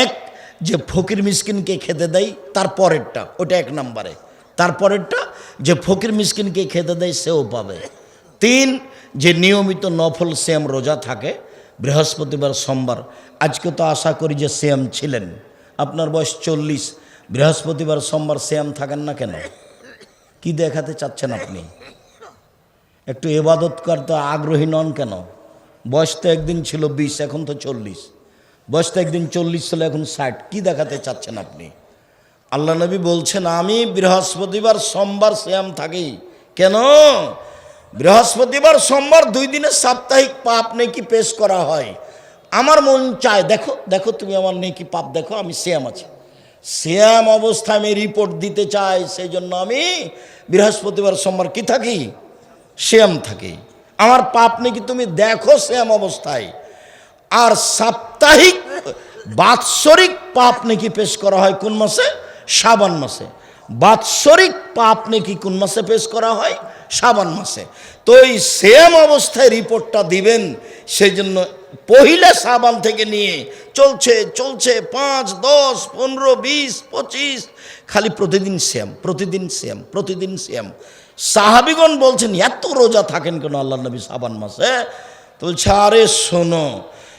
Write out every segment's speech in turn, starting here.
এক, যে ফকির মিসকিনকে খেতে দেয়, তার পরেরটা, ওটা এক নম্বরে। তারপরেরটা যে ফকির মিসকিনকে খেতে দেয়, সেও পাবে। তিন, যে নিয়মিত নফল শ্যাম রোজা থাকে, বৃহস্পতিবার, সোমবার, আজকে তো আশা করি যে শ্যাম ছিলেন। আপনার বয়স চল্লিশ, বৃহস্পতিবার, সোমবার শ্যাম থাকেন না কেন? কি দেখাতে চাচ্ছেন আপনি? একটু এবাদত করতে আগ্রহী নন কেন? বয়স তো একদিন ছিল বিশ, এখন তো চল্লিশ। বয়স তো একদিন চল্লিশ সালে এখন ষাট। কি দেখাতে চাচ্ছেন আপনি? আল্লাহ নবী বলছেন, আমি বৃহস্পতিবার সোমবার শ্যাম থাকি। কেন? বৃহস্পতিবার সোমবার দুই দিনের সাপ্তাহিক পাপ নেকি পেশ করা হয়। আমার মন চায়, দেখো দেখো তুমি আমার নেকি পাপ, দেখো আমি শ্যাম আছি। শ্যাম অবস্থায় আমি রিপোর্ট দিতে চাই, সেই জন্য আমি বৃহস্পতিবার সোমবার কি থাকি? শ্যাম থাকি। আমার পাপ নাকি তুমি দেখো শ্যাম অবস্থায়। আর সাপ্তাহিক, বাৎসরিক পাপ নাকি পেশ করা হয় কোন মাসে? সাবান মাসে। বাৎসরিক পাপ নাকি কোন মাসে পেশ করা হয়? সাবান মাসে। তো এই সেম অবস্থায় রিপোর্টটা দিবেন সেই জন্য পহিলা সাবান থেকে নিয়ে চলছে চলছে পাঁচ, দশ, পনেরো, বিশ, পঁচিশ, খালি প্রতিদিন শ্যাম প্রতিদিন শ্যাম প্রতিদিন শ্যাম সাহাবিগণ বলছেন, এত রোজা থাকেন কেন আল্লাহ নবী সাবান মাসে? তো বলছে, আরে শোনো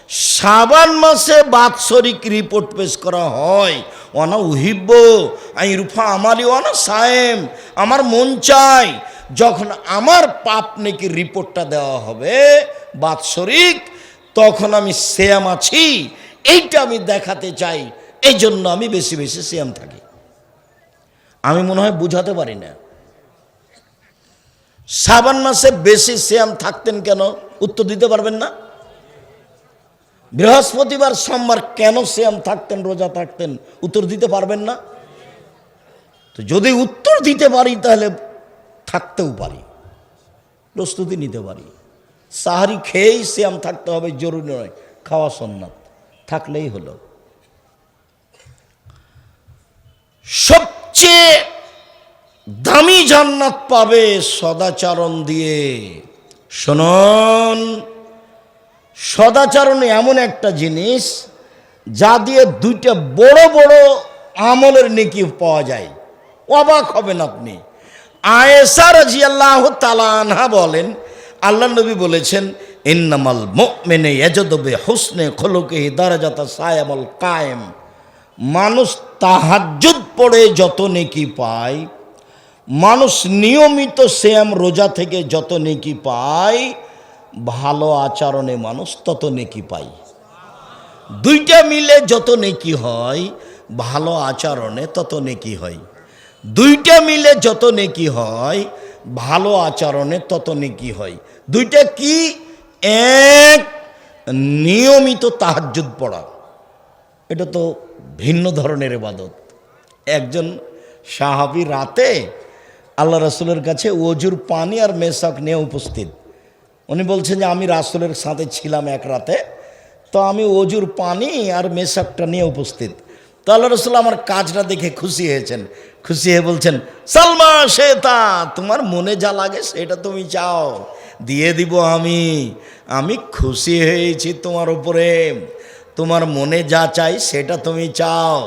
শ্রাবণ মাসে বাৎসরিক রিপোর্ট পেশ করা হয়। অনা উহিব্য আই রুফা আমারই অনা সায়েম, আমার মন চাই। যখন আমার পাপ নাকি রিপোর্টটা দেওয়া হবে বাৎসরিক তখন আমি শ্যাম আছি। এইটা আমি দেখাতে চাই এই জন্য আমি বেশি বেশি শ্যাম থাকি। আমি মনে হয় বুঝাতে পারি না। শ্রাবণ মাসে বেশি শ্যাম থাকতেন কেন? উত্তর দিতে পারবেন না? বৃহস্পতিবার সোমবার কেন শ্যাম থাকতেন, রোজা থাকতেন? উত্তর দিতে পারবেন না? তো যদি উত্তর দিতে পারি, তাহলে থাকতেও পারি। প্রস্তুতি নিতে পারি। সাহারি খেয়েই শ্যাম থাকতে হবে, জরুরি নয়। খাওয়া সন্ন্যাত থাকলেই হলো। সবচেয়ে দামি জান্নাত পাবে সদাচরণ দিয়ে। শুনুন। সদাচরণ এমন একটা জিনিস যা দিয়ে দুইটা বড় বড় আমলের নেকি পাওয়া যায়। অবাক হবেন আপনি। আয়েসা রাজি আল্লাহ তালানহা বলেন আল্লাহ নবী বলেছেন, ইন্নামাল মেনে এজদবে হোসনে খোলকে দারাজাতা সায়ামল কায়েম। মানুষ তাহাজ্জুদ পড়ে যত নেকি পায়, মানুষ নিয়মিত শ্যাম রোজা থেকে যত নেকি পায় ভালো আচরণে মানুষ তত নেকি পায়। দুইটা মিলে যত নেকি হয়, ভালো আচরণে তত নেকি হয়। দুইটা মিলে যত নেকি হয়, ভালো আচরণে তত নেকি হয়। দুইটা কি? এক, নিয়মিত তাহাজ্জুদ পড়া। এটা তো ভিন্ন ধরনের এবাদত একজন সাহাবি রাতে আল্লাহ রাসুলের কাছে অজুর পানি আর মেশক নিয়ে উপস্থিত। উনি বলছেন যে আমি রাসুলের সাথে ছিলাম এক রাতে, তো আমি অজুর পানি আর মেশকটা নিয়ে উপস্থিত। তো আল্লাহ রসুল আমার কাজটা দেখে খুশি হয়েছেন। খুশি হয়ে বলছেন, সালমা শেতা তোমার মনে যা লাগে সেটা তুমি চাও, দিয়ে দিব আমি। আমি খুশি হয়েছি তোমার উপরে। তোমার মনে যা চাই সেটা তুমি চাও,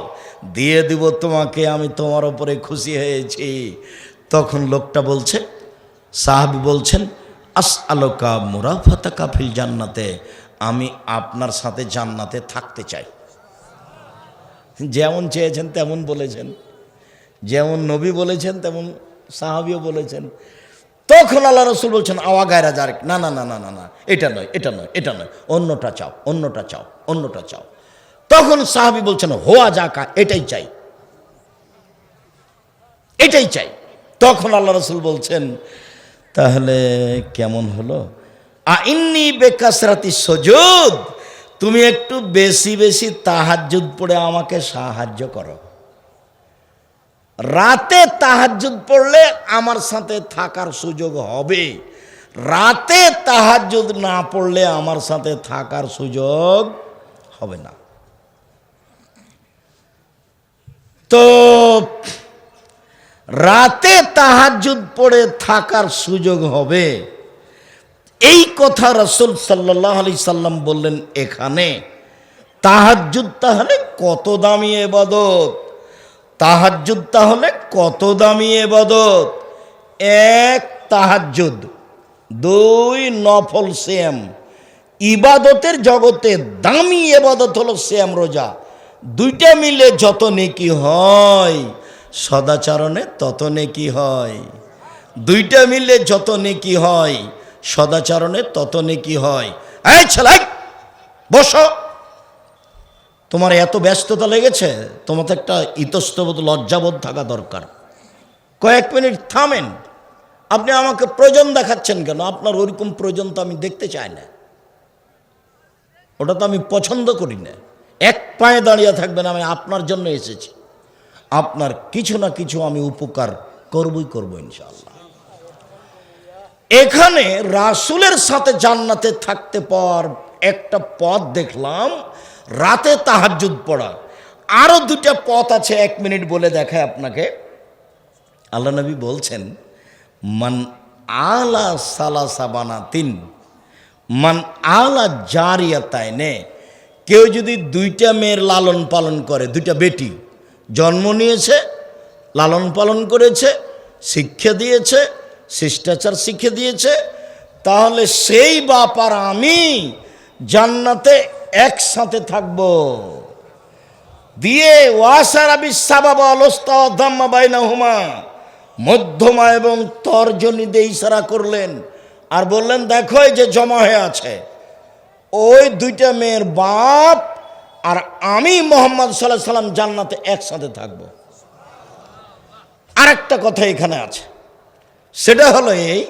দিয়ে দিব তোমাকে, আমি তোমার উপরে খুশি হয়েছি। তখন লোকটা বলছে, সাহাবি বলছেন আস আলোকা মুরাফাতা কাফিল জান্নাতে, আমি আপনার সাথে জান্নাতে থাকতে চাই। যেমন চেয়েছেন, তেমন বলেছেন। যেমন নবী বলেছেন, তেমন সাহাবিও বলেছেন। তখন আল্লাহ রসুল বলছেন, আওয়া গায়রা যার না না না না না না, এটা নয় এটা নয় এটা নয়, অন্যটা চাও অন্যটা চাও অন্যটা চাও। তখন সাহাবি বলছেন, হোয়া যাকা, এটাই চাই। এটাই চাই। তখন আল্লাহ রসুল বলছেন তাহলে কেমন হলো? আইন্নি বেকাসরাতি সজুদ, তুমি একটু বেশি বেশি তাহাজ্জুদ পড়ে আমাকে সাহায্য করো। রাতে তাহাজ্জুদ পড়লে আমার সাথে থাকার সুযোগ হবে। রাতে তাহাজ্জুদ না পড়লে আমার সাথে থাকার সুযোগ হবে না। তো রাতে তাহাজ্জুদ পড়ে থাকার সুযোগ হবে। এই কথা রসুল সাল্লাহ আলি সাল্লাম বললেন, এখানে তাহাজ্জুদ তাহলে কত দামি এবাদত? তাহাজ্জুদ তাহলে কত দামি এবাদত? এক তাহাজ্জুদ, দুই নফল শ্যাম ইবাদতের জগতে দামি এবাদত হলো শ্যাম রোজা। দুইটা মিলে যত নেকি হয়। সদাচরণে তত নেকি হয়। দুইটা মিলে যত নেকি হয়, সদাচরণে তত নেকি হয়। এই ছেলাই বসো। তোমার এত ব্যস্ততা লেগেছে তোমার তো একটা ইতস্তবোধ লজ্জাবোধ থাকা দরকার। কয়েক মিনিট থামেন। আপনি আমাকে প্রয়োজন দেখাচ্ছেন কেন? আপনার ওরকম প্রয়োজন তো আমি দেখতে চাই না। ওটা তো আমি পছন্দ করি না। এক পায়ে দাঁড়িয়ে থাকবেন, আমি আপনার জন্য এসেছি। আপনার কিছু না কিছু আমি উপকার করবই করব ইনশাআল্লাহ। এখানে রাসুলের সাথে জান্নাতে থাকতে পাওয়ার একটা পথ দেখলাম, রাতে তাহাজ্জুদ পড়া। আরও দুটা পথ আছে, এক মিনিট বলে দেখায় আপনাকে। আল্লাহ নবী বলছেন, মান আলা সালাসা বানাতিন, মান আলা জারিয়াতায় নে কেউ যদি দুইটা মেয়ের লালন পালন করে, দুইটা বেটি জন্ম নিয়েছে, লালন পালন করেছে, শিক্ষা দিয়েছে, শিষ্টাচার শিখে দিয়েছে, তাহলে সেই বাপ আর আমি জান্নাতে একসাথে থাকব। দিয়ে ওয়াসারাবি সাবাবা অলস্তা ধাম্মা বাইনা হুমা মধ্যমা এবং তর্জনী দিয়ে ইশারা করলেন আর বললেন, দেখো যে জমা হয়ে আছে, ওই দুইটা মেয়ের বাপ আর আমি মোহাম্মদ সাল্লাহ সাল্লাম জান্নাতে একসাথে থাকব। আরেকটা কথা এখানে আছে। সেটা হলো এই,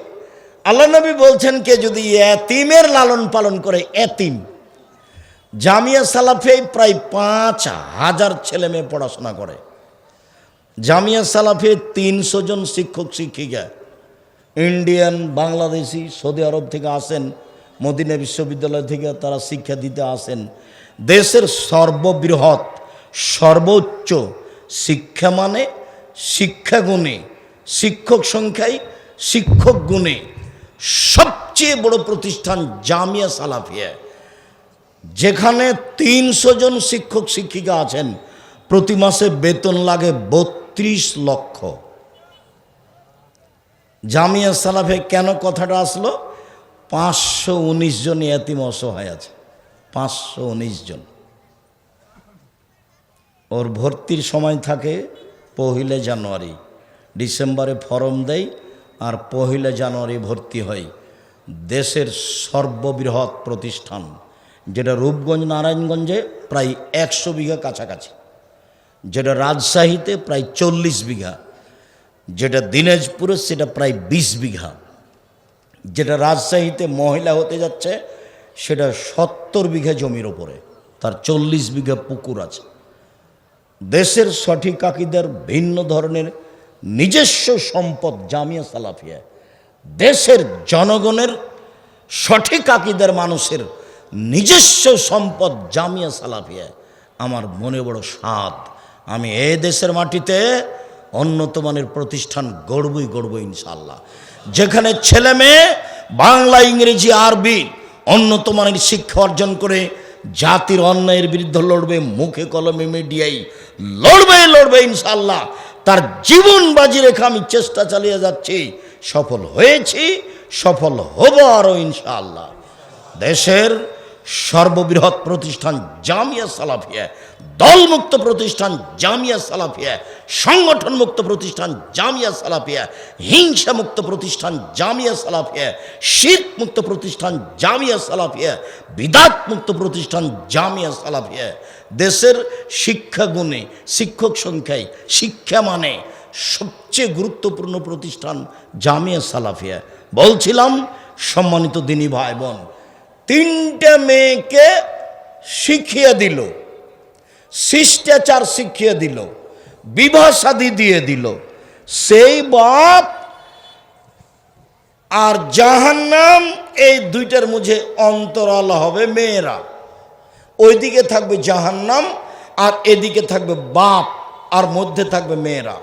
আল্লাহ নবী বলছেন কে যদি এতিমের লালন পালন করে, এতিম। জামিয়া সালাফে প্রায় পাঁচ হাজার ছেলে মেয়ে পড়াশোনা করে। জামিয়া সালাফে তিনশো জন শিক্ষক, শিক্ষিকা। ইন্ডিয়ান, বাংলাদেশি, সৌদি আরব থেকে আসেন, মদিনা বিশ্ববিদ্যালয় থেকে তারা শিক্ষা দিতে আসেন। দেশের সর্ববৃহৎ, সর্বোচ্চ শিক্ষা মানে শিক্ষা গুণে, শিক্ষক সংখ্যায় শিক্ষক গুণে সবচেয়ে বড় প্রতিষ্ঠান জামিয়া সালাফিয়া। যেখানে তিনশো জন শিক্ষক শিক্ষিকা আছেন, প্রতি মাসে বেতন লাগে বত্রিশ লক্ষ। জামিয়া সালাফে কেন কথাটা আসলো? পাঁচশো উনিশ জন এতিম অসহায় আছে। পাঁচশো উনিশ জন। ওর ভর্তির সময় থাকে পহিলে জানুয়ারি। ডিসেম্বরে ফর্ম দেয় আর পহিলে জানুয়ারি ভর্তি হয়। দেশের সর্ববৃহৎ প্রতিষ্ঠান, যেটা রূপগঞ্জ, নারায়ণগঞ্জে প্রায় একশো বিঘা কাছাকাছি। যেটা রাজশাহীতে প্রায় চল্লিশ বিঘা। যেটা দিনাজপুরে সেটা প্রায় বিশ বিঘা। যেটা রাজশাহীতে মহিলা হতে যাচ্ছে সেটা সত্তর বিঘা জমির ওপরে। তার চল্লিশ বিঘা পুকুর আছে। দেশের সঠিক আকিদের ভিন্ন ধরনের নিজস্ব সম্পদ জামিয়া সালাফিয়া। দেশের জনগণের সঠিক আকিদের মানুষের নিজস্ব সম্পদ জামিয়া সালাফিয়া। আমার মনে বড় স্বাদ। আমি এ দেশের মাটিতে উন্নত মানের প্রতিষ্ঠান গড়বই গড়ব ইনশাল্লাহ যেখানে ছেলে মেয়ে, বাংলা, ইংরেজি, আরবি উন্নত মানের শিক্ষা অর্জন করে জাতির অন্যায়ের বিরুদ্ধে লড়বে, মুখে কলমে মিডিয়াই লড়বে লড়বে ইনশাল্লাহ তার জীবন বাজি রেখে আমি চেষ্টা চালিয়ে যাচ্ছি। সফল হয়েছি, সফল হব আরও ইনশাল্লাহ দেশের সর্ববৃহৎ প্রতিষ্ঠান জামিয়া সালাফিয়া, দলমুক্ত প্রতিষ্ঠান জামিয়া সালাফিয়া সংগঠন মুক্ত প্রতিষ্ঠান জামিয়া সালাফিয়া হিংসা মুক্ত প্রতিষ্ঠান জামিয়া সালাফিয়া শীত মুক্ত প্রতিষ্ঠান জামিয়া সালাফিয়া বিদাত মুক্ত প্রতিষ্ঠান জামিয়া সালাফিয়া। দেশের শিক্ষাগুণে, শিক্ষক সংখ্যায়, শিক্ষা মানে সবচেয়ে গুরুত্বপূর্ণ প্রতিষ্ঠান জামিয়া সালাফিয়া। বলছিলাম সম্মানিত দিনী ভাই বোন তিনটে মেয়েকে শিখিয়ে দিল, শিষ্টাচার শিখিয়ে দিল, বিবাহ সাদী দিয়ে দিল। সেই বাপ আর জাহান্নাম, এই দুইটার মুঝে অন্তরাল হবে মেয়েরা। ওইদিকে থাকবে জাহান্নাম আর এদিকে থাকবে বাপ, আর মধ্যে থাকবে মেয়েরা।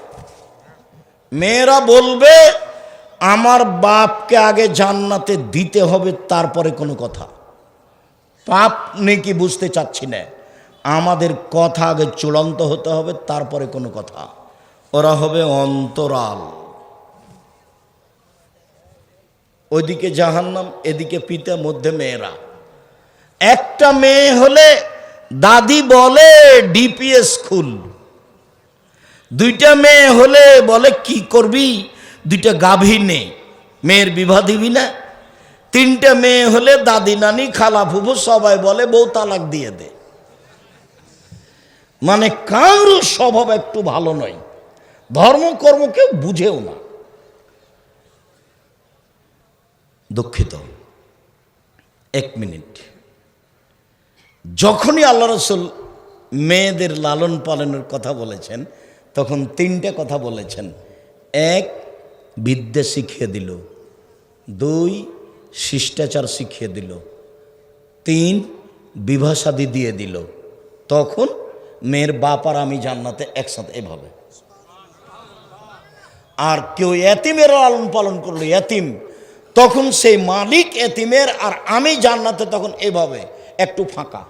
মেয়েরা বলবে আমার বাপকে আগে জান্নাতে দিতে হবে, তারপরে কোনো কথা। পাপ নেকি বুঝতে চাচ্ছি না। আমাদের কথা আগে চূড়ান্ত হতে হবে, তারপরে কোনো কথা। ওরা হবে অন্তরাল। ওইদিকে জাহান্নাম, এদিকে পিতা, মধ্যে মেয়েরা। একটা মেয়ে হলে দাদি বলে ডিপিএস খুল দুইটা মেয়ে হলে বলে, কি করবি? দুইটা গাভী নে মেয়ের বিবাহ দিবি না। তিনটা মেয়ে হলে দাদি নানি, খালা ফুফু সবাই বলে, বউ তালাক দিয়ে দে। মানে কারও স্বভাব একটু ভালো নয়। ধর্মকর্ম কেউ বুঝেও না। দুঃখিত। এক মিনিট। যখনই আল্লাহ রসুল মেয়েদের লালন পালনের কথা বলেছেন, তখন তিনটে কথা বলেছেন। এক বিদ্যা শিখিয়ে দিল। দুই, শিষ্টাচার শিখিয়ে দিল। তিন, বিভাসাদি দিয়ে দিল। তখন মেয়ের বাপ আর আমি জান্নাতে একসাথে এভাবে। আর কেউ এতিমের লালন পালন করল, এতিম। তখন সেই মালিক এতিমের আর আমি জান্নাতে তখন এভাবে, একটু ফাঁকা।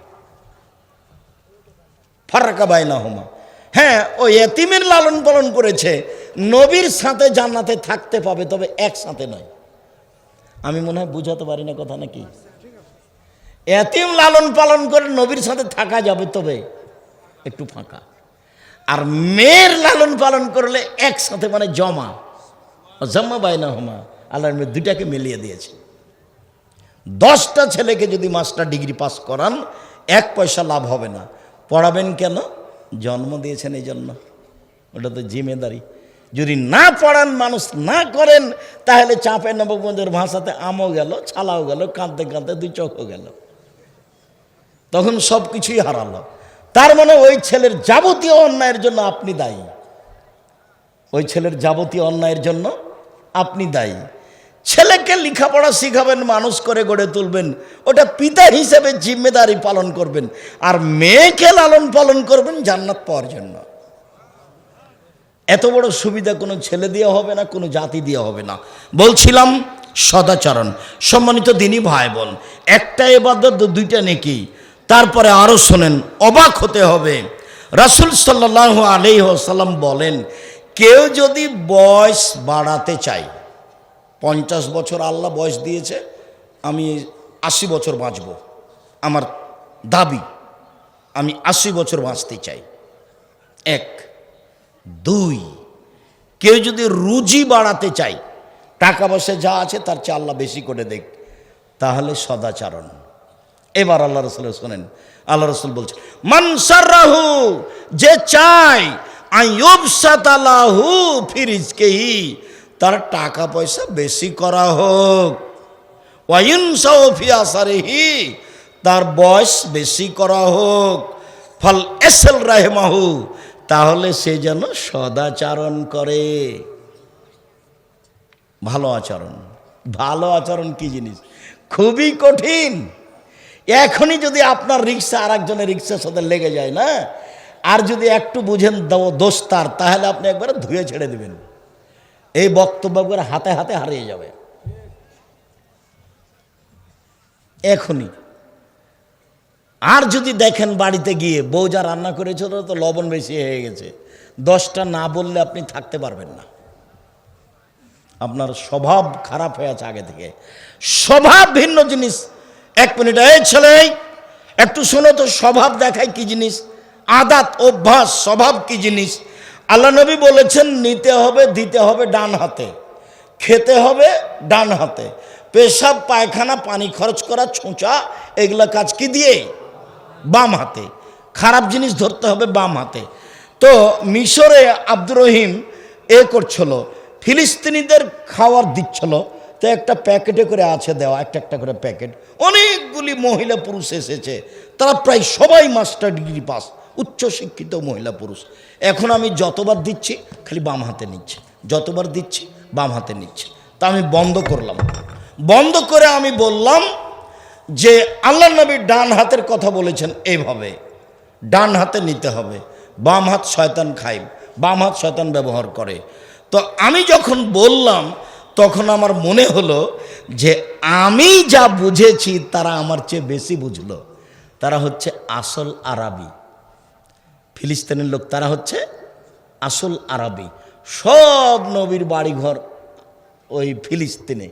ফারাকা বাইনা হোমা হ্যাঁ ওই এতিমের লালন পালন করেছে নবীর সাথে জান্নাতে থাকতে পাবে, তবে একসাথে নয়। আমি মনে হয় বুঝাতে পারি না কথা নাকি? এতিম লালন পালন করে নবীর সাথে থাকা যাবে, তবে একটু ফাঁকা। আর মেয়ের লালন পালন করলে একসাথে মানে জমা। জমা বাইনা হোমা আল্লাহর মেয়ে দুটাকে মিলিয়ে দিয়েছে। দশটা ছেলেকে যদি মাস্টার ডিগ্রি পাস করান, এক পয়সা লাভ হবে না। পড়াবেন কেন? জন্ম দিয়েছেন এই জন্য। ওটা তো জিম্মেদারি। যদি না পড়ান, মানুষ না করেন, তাহলে চাপের নবগঞ্জের ভাষাতে আমও গেল, ছালাও গেল, কাঁদতে কাঁদতে দুই চোখও গেল। তখন সব কিছুই হারালো। তার মানে ওই ছেলের যাবতীয় অন্যায়ের জন্য আপনি দায়ী। ওই ছেলের যাবতীয় অন্যায়ের জন্য আপনি দায়ী। ছেলেকে লেখাপড়া শিখাবেন, মানুষ করে গড়ে তুলবেন, ওটা পিতা হিসেবে জিম্মেদারি পালন করবেন, আর মেয়েকে লালন পালন করবেন জান্নাত পাওয়ার জন্য। এত বড় সুবিধা কোনো ছেলে দিয়ে হবে না, কোনো জাতি দিয়ে হবে না। বলছিলাম, সদাচরণ। সম্মানিত দিনই ভাই বোন একটা এবাদত দুইটা নেকি। তারপরে আরও শোনেন, অবাক হতে হবে। রাসুল সাল্লাহ আলহ্লাম বলেন, কেউ যদি বয়স বাড়াতে চায়, পঞ্চাশ বছর আল্লাহ বয়স দিয়েছে, আমি আশি বছর বাঁচব। আমার দাবি, আমি আশি বছর বাঁচতে চাই। এক দুই, কেউ যদি রুজি বাড়াতে চাই টাকা পয়সা যা আছে তার চেয়ে আল্লাহ বেশি করে দেখ, তাহলে সদাচারণ। এবার আল্লাহ রসুল শোনেন, আল্লাহ রসুল বলছে মনসারাহু যে চায় আইয়ুবসাতালাহু ফিরিজকেহি, তার টাকা পয়সা বেশি করা হোক। ওয়াইনসাহি তার বয়স বেশি করা হোক। ফল এসেল রাহেমাহু তাহলে সে যেন সদাচারণ করে। ভালো আচরণ। ভালো আচরণ কি জিনিস? খুবই কঠিন। এখনই যদি আপনার রিক্সা আর একজনের রিক্সার সাথে লেগে যায় না, আর যদি একটু বুঝেন দোষ তার, তাহলে আপনি একবারে ধুয়ে ছেড়ে দেবেন। এই বক্তব্য হাতে হাতে হারিয়ে যাবে। এখনই। আর যদি দেখেন বাড়িতে গিয়ে, বউ যা রান্না করেছে তো লবণ বেশি হয়ে গেছে। দশটা না বললে আপনি থাকতে পারবেন না। আপনার স্বভাব খারাপ হয়ে আছে আগে থেকে। স্বভাব ভিন্ন জিনিস। এক মিনিট, এই ছেলে, একটু শোনো তো, স্বভাব দেখায় কি জিনিস? আদাত, অভ্যাস, স্বভাব কি জিনিস? আল্লাহ নবী বলেছেন, নিতে হবে, দিতে হবে ডান হাতে। খেতে হবে ডান হাতে। পেশাব, পায়খানা, পানি খরচ করা, ছোঁচা, এগুলা কাজ কি দিয়ে? বাম হাতে। খারাপ জিনিস ধরতে হবে বাম হাতে। তো মিশরে আব্দুর রহিম এ করছিল, ফিলিস্তিনিদের খাওয়ার দিচ্ছিল। তো একটা প্যাকেটে করে আছে দেওয়া, একটা একটা করে প্যাকেট। অনেকগুলি মহিলা পুরুষ এসেছে। তারা প্রায় সবাই মাস্টার ডিগ্রি পাস, উচ্চ শিক্ষিত মহিলা পুরুষ। এখন আমি যতবার দিচ্ছি, খালি বাম হাতে নিচ্ছে। যতবার দিচ্ছি, বাম হাতে নিচ্ছে। তা আমি বন্ধ করলাম। বন্ধ করে আমি বললাম যে আল্লাহ নবীর ডান হাতের কথা বলেছেন এইভাবে, ডান হাতে নিতে হবে, বাম হাত শয়তান খাই বাম হাত শয়তান ব্যবহার করে। তো আমি যখন বললাম, তখন আমার মনে হলো যে আমি যা বুঝেছি তারা আমার চেয়ে বেশি বুঝলো। তারা হচ্ছে আসল আরবি। ফিলিস্তিনের লোক তারা হচ্ছে আসল আরবি। সব নবীর বাড়িঘর ওই ফিলিস্তিনে।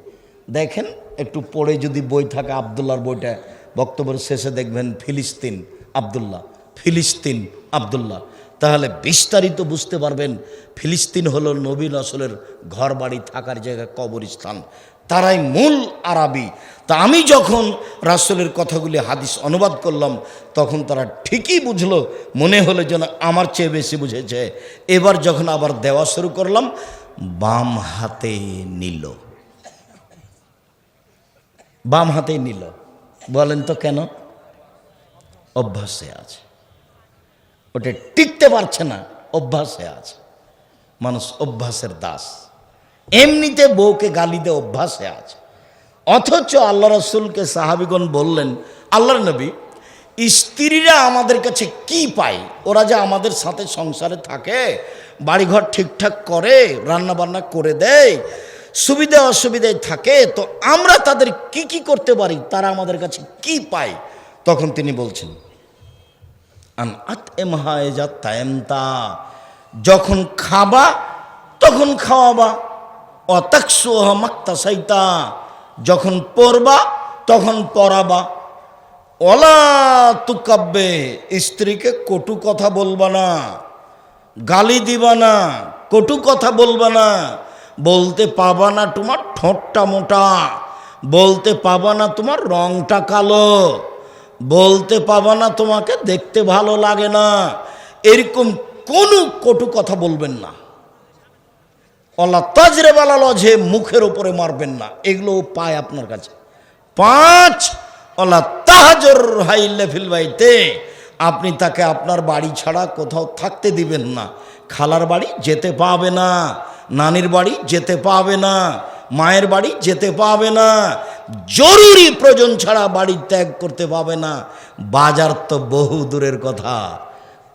দেখেন, একটু পড়ে যদি বই থাকে আবদুল্লাহর বইটা, বক্তব্যের শেষে দেখবেন ফিলিস্তিন, আবদুল্লাহ ফিলিস্তিন, আবদুল্লাহ। তাহলে বিস্তারিত বুঝতে পারবেন, ফিলিস্তিন হলো নবীন আসলের ঘর বাড়ি থাকার জায়গা, কবরস্থান। তারাই মূল আরবি। তা আমি যখন রাসূলের কথাগুলি হাদিস অনুবাদ করলাম, তখন তারা ঠিকই বুঝলো, মনে হলো যেন আমার চেয়ে বেশি বুঝেছে। এবার যখন আবার দেওয়া শুরু করলাম, বাম হাতে নিল। বাম হাতেই নিল। বলেন তো কেন? অভ্যাসে আছে। ওটা টিকতে পারছে না, অভ্যাসে আছে। মানুষ অভ্যাসের দাস। এমনিতে বউকে গালি অভ্যাসে আছে। অথচ আল্লাহ রসুলকে সাহাবিগণ বললেন, আল্লাহর নবী, স্ত্রীরা আমাদের কাছে কি পায়? ওরা যে আমাদের সাথে সংসারে থাকে, বাড়িঘর ঠিকঠাক করে রান্না বান্না করে দেয় সুবিধা অসুবিধায় থাকে, তো আমরা তাদের কি কি করতে পারি, তারা আমাদের কাছে কি পায়? তখন তিনি বলছেন, আন আত এমহা এজা তায়েমতা। যখন খাবা, তখন খাওয়াবা। অতাকসুহ মাক্তা সাইতা যখন পড়বা তখন পড়াবা অলা তুকাব্বে, স্ত্রীকে কটু কথা বলবা না। গালি দিবা না, কটু কথা বলবা না। বলতে পাবা না তোমার ঠোঁটটা মোটা, বলতে পাবা না তোমার রংটা কালো, বলতে পাবা না তোমাকে দেখতে ভালো লাগে না, এরকম কোনো কটু কথা বলবেন না। অল্লাহ তাজরে বালাল যে মুখের ওপরে মারবেন না, এগুলো পায় আপনার কাছে। পাঁচ অল্লাহ তাহাজর হাইলে ফিলবাইতে আপনি তাকে আপনার বাড়ি ছাড়া কোথাও থাকতে দিবেন না, খালার বাড়ি যেতে পাবে না। নানির বাড়ি যেতে পাবে না, মায়ের বাড়ি যেতে পাবে না, জরুরি প্রয়োজন ছাড়া বাড়ি ত্যাগ করতে পাবে না। বাজার তো বহু দূরের কথা।